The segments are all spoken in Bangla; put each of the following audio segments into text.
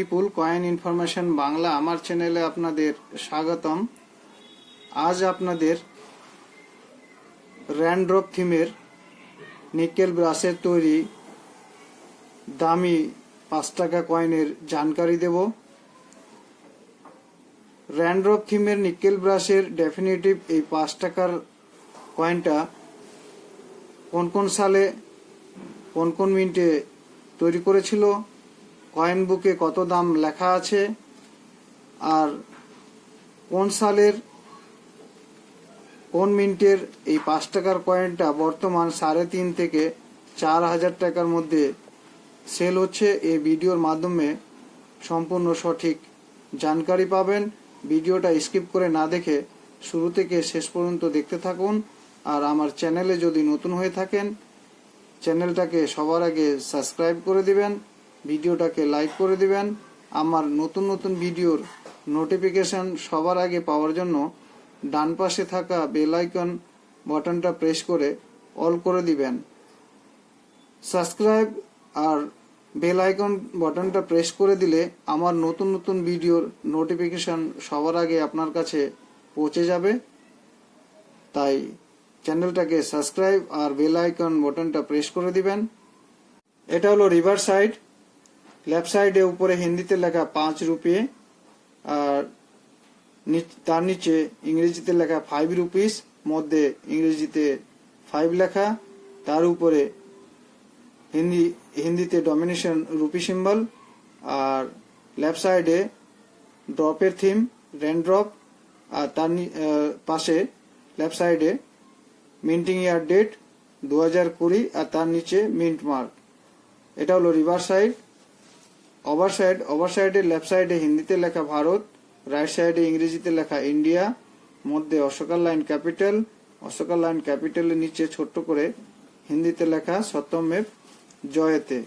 বিপুল কয়েন ইনফরমেশন বাংলা আমার চ্যানেলে আপনাদের স্বাগতম। আজ আপনাদের র্যান্ড্রপ থিমের নিকেল ব্রাশের তৈরি দামি পাঁচ টাকা কয়েনের জানকারি দেব। র্যান্ড্রপ থিমের নিকেল ব্রাশের ডেফিনেটিভ এই পাঁচ টাকার কয়েনটা কোন কোন সালে, কোন কোন মিনিটে তৈরি করেছিল কয়েন বুকে কত দাম লেখা আছে, আর কোন সালের, কোন মিনিটের এই পাঁচ টাকার কয়েনটা বর্তমান সাড়ে তিন থেকে চার হাজার টাকার মধ্যে সেল হচ্ছে, এই ভিডিওর মাধ্যমে সম্পূর্ণ সঠিক জানকারি পাবেন। ভিডিওটা স্কিপ করে না দেখে শুরু থেকে শেষ পর্যন্ত দেখতে থাকুন। আর আমার চ্যানেলে যদি নতুন হয়ে থাকেন, চ্যানেলটাকে সবার আগে সাবস্ক্রাইব করে দিবেন। ভিডিওটাকে লাইক করে দিবেন। আমার নতুন নতুন ভিডিওর নোটিফিকেশন সবার আগে পাওয়ার জন্য ডান পাশে থাকা বেল আইকন বাটনটা প্রেস করে অল করে দিবেন। সাবস্ক্রাইব আর বেল আইকন বাটনটা প্রেস করে দিলে আমার নতুন নতুন ভিডিওর নোটিফিকেশন সবার আগে আপনার কাছে পৌঁছে যাবে। তাই চ্যানেলটাকে সাবস্ক্রাইব আর বেল আইকন বাটনটা প্রেস করে দিবেন। এটা হলো রিভার সাইড। লেফট সাইডে উপরে হিন্দিতে লেখা পাঁচ রুপি, আর তার নিচে ইংরেজিতে লেখা ফাইভ রুপিস মধ্যে ইংরেজিতে ফাইভ লেখা, তার উপরে হিন্দি হিন্দিতে ডমিনেশন রুপি সিম্বল আর লেফট সাইডে ড্রপের থিম ড্রপ আর তার পাশে লেফট সাইডে মিন্টিং ইয়ার ডেট দু হাজার কুড়ি, আর তার নিচে মিন্ট মার্ক এটা হলো river side over side, over left সাইডে হিন্দিতে লেখা ভারত, রাইট সাইডে ইংরেজিতে লেখা ইন্ডিয়া, মধ্যে অশোকার লাইন ক্যাপিটাল, অশোকার লাইন ক্যাপিটালের নিচে ছোট্ট করে হিন্দিতে লেখা সত্যমেব জয়েতে।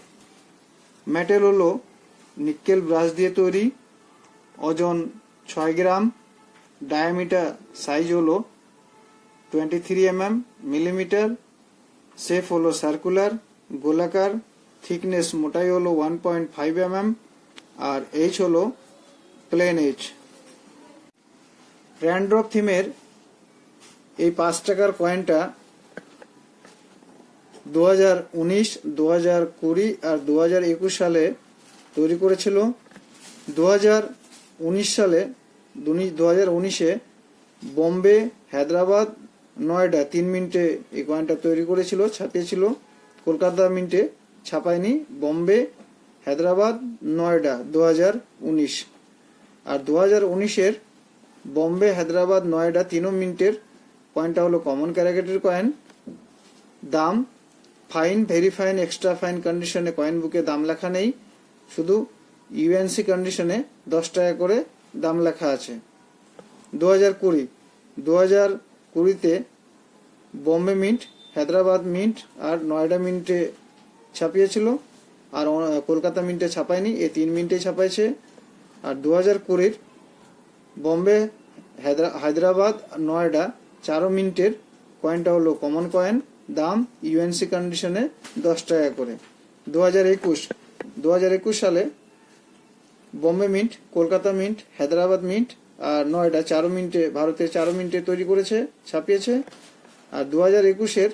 মেটেল হলো নিকেল ব্রাশ দিয়ে তৈরি, ওজন ছয় গ্রাম, ডায়ামিটার সাইজ হলো twenty three M M millimetre, shape হলো সার্কুলার, গোলাকার থিকনেস মোটাই হলো one point five M M আর এইচ হলো প্লেন এইচ র্যান্ড্রপ থিমের এই পাঁচ টাকার কয়েনটা দু হাজার উনিশ দু হাজার কুড়ি আর দু হাজার একুশ সালে তৈরি করেছিল। দু হাজার উনিশ সালে দু হাজার উনিশে বোম্বে, হায়দ্রাবাদ, নয়ডা তিন মিনিটে এই কয়েনটা তৈরি করেছিল, ছাপিয়েছিল। কলকাতা মিনিটে ছাপায়নি, বোম্বে, হায়দ্রাবাদ, নয়ডা দু হাজার উনিশ। আর দু হাজার উনিশের বোম্বে, হায়দ্রাবাদ, নয়ডা তিনও মিনিটের কয়েনটা হলো কমন ক্যারাকেটের কয়েন দাম fine very fine extra fine কন্ডিশনে কয়েন বুকে দাম লেখা নেই, শুধু ইউএনসি কন্ডিশনে দশ টাকা করে দাম লেখা আছে। দু হাজার কুড়ি দু হাজার কুড়িতে বোম্বে মিন্ট, হায়দ্রাবাদ মিন্ট আর নয়ডা মিন্টে ছাপিয়েছিল। আর কলকাতা মিন্টে ছাপায়নি এই তিন মিনিটে ছাপাইছে। আর দু হাজার কুড়ির বোম্বে, হায়দ্রা- হায়দ্রাবাদ, নয়ডা চারো মিনিটের কয়েনটা হলো কমন কয়েন দাম ইউএনসি কন্ডিশনে দশ টাকা করে। দু হাজার একুশ দু হাজার একুশ সালে Bombay mint, Kolkata mint, Hyderabad mint আর নয়ডা চারো মিনিটে ভারতের চারো মিনিটে তৈরি করেছে, ছাপিয়েছে। আর দু হাজার একুশের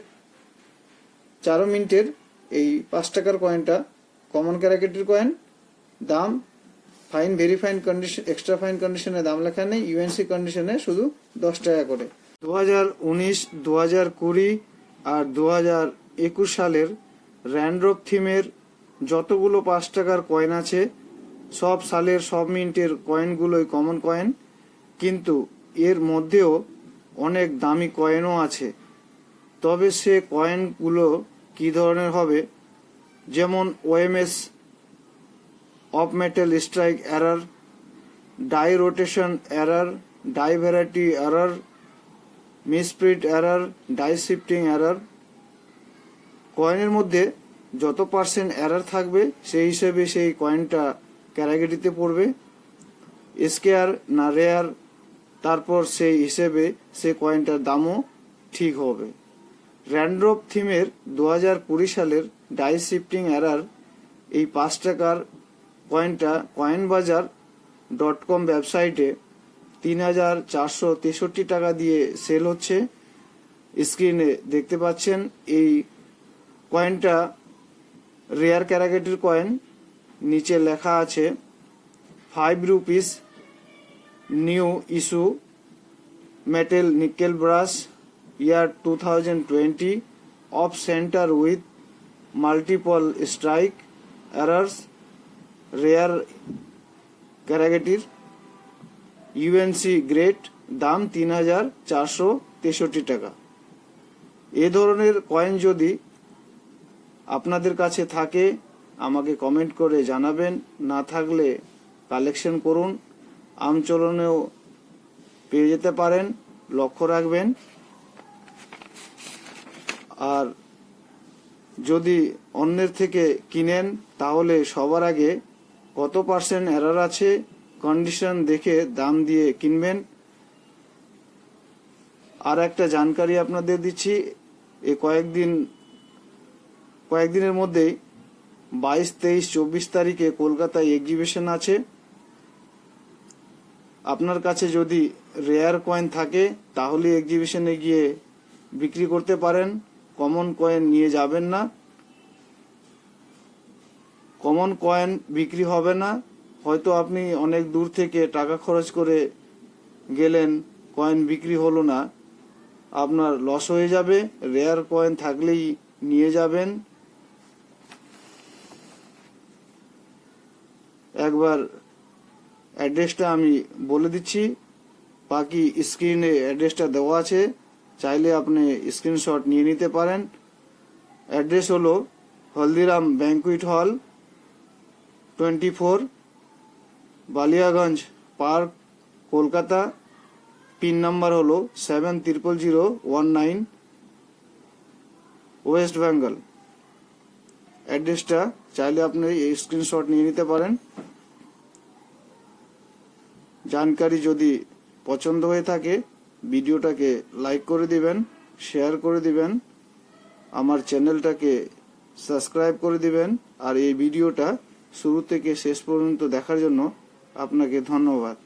চারো মিনিটের এই পাঁচ টাকার কয়েনটা কমন ক্যারাকেটের কয়েন দাম fine very fine condition extra fine কন্ডিশনে দাম লেখা নেই ইউএনসি কন্ডিশনে শুধু দশ টাকা করে। দু হাজার উনিশ দু হাজার কুড়ি আর দু হাজার একুশ সালের র্যান্ড্রপ থিমের যতগুলো পাঁচ টাকার কয়েন আছে, সব সালের, সব মিনিটের কয়েনগুলোই কমন কয়েন কিন্তু এর মধ্যেও অনেক দামি কয়েনও আছে। তবে সে কয়েনগুলো কী ধরনের হবে? যেমন OMS off metal strike error die rotation error die variety error misprint error die shifting error কয়েনের মধ্যে যত পার্সেন্ট এরার থাকবে, সেই হিসেবে সেই কয়েনটা ক্যারাগেটিতে পড়বে। স্কেয়ার না রেয়ার তারপর সেই হিসেবে সে কয়েনটার দামও ঠিক হবে। র্যান্ড্রপ থিমের দু হাজার কুড়ি সালের ডাই শিফটিং এরার এই পাঁচ টাকার কয়েনটা কয়েন বাজার ডট কম ওয়েবসাইটে তিন হাজার চারশো তেষট্টি টাকা দিয়ে সেল হচ্ছে। স্ক্রিনে দেখতে পাচ্ছেন এই কয়েনটা রেয়ার ক্যারাগেটির কয়েন নিচে লেখা আছে five rupees new issue metal nickel brass thousand twenty off centre with multiple strike errors rare ক্যারাগেটির UNC grade দাম তিন হাজার চারশো তেষট্টি টাকা। এ ধরনের কয়েন যদি আপনাদের কাছে থাকে, আমাকে কমেন্ট করে জানাবেন। না থাকলে কালেকশন করুন। আমচলনেও পেয়ে যেতে পারেন। লক্ষ্য রাখবেন। আর যদি অন্যের থেকে কিনেন, তাহলে সবার আগে কত পার্সেন্ট এরার আছে, কন্ডিশন দেখে দাম দিয়ে কিনবেন। আর একটা জানকারি আপনাদের দিচ্ছি, এ কয়েকদিন, কয়েকদিনের মধ্যেই বাইশ, তেইশ, চব্বিশ তারিখে কলকাতায় এক্সিবিশন আছে। আপনার কাছে যদি রেয়ার কয়েন থাকে, তাহলে এক্সিবিশনে গিয়ে বিক্রি করতে পারেন। কমন কয়েন নিয়ে যাবেন না। কমন কয়েন বিক্রি হবে না। হয়তো আপনি অনেক দূর থেকে টাকা খরচ করে গেলেন কয়েন বিক্রি হলো না। আপনার লস হয়ে যাবে রেয়ার কয়েন থাকলেই নিয়ে যাবেন। একবার অ্যাড্রেসটা আমি বলে দিচ্ছি। বাকি স্ক্রিনে অ্যাড্রেসটা দেওয়া আছে। চাইলে আপনি স্ক্রিনশট নিয়ে নিতে পারেন। অ্যাড্রেস হলো Haldiram banquet hall twenty four Ballygunge Park Kolkata. Pin number হলো seven triple zero one nine West Bengal অ্যাড্রেসটা চাইলে আপনি এই স্ক্রিনশট নিয়ে নিতে পারেন। জানকারি যদি পছন্দ হয়ে থাকে ভিডিওটাকে লাইক করে দিবেন, শেয়ার করে দিবেন, আমার চ্যানেলটাকে সাবস্ক্রাইব করে দিবেন, আর এই ভিডিওটা শুরু থেকে শেষ পর্যন্ত দেখার জন্য আপনাকে ধন্যবাদ।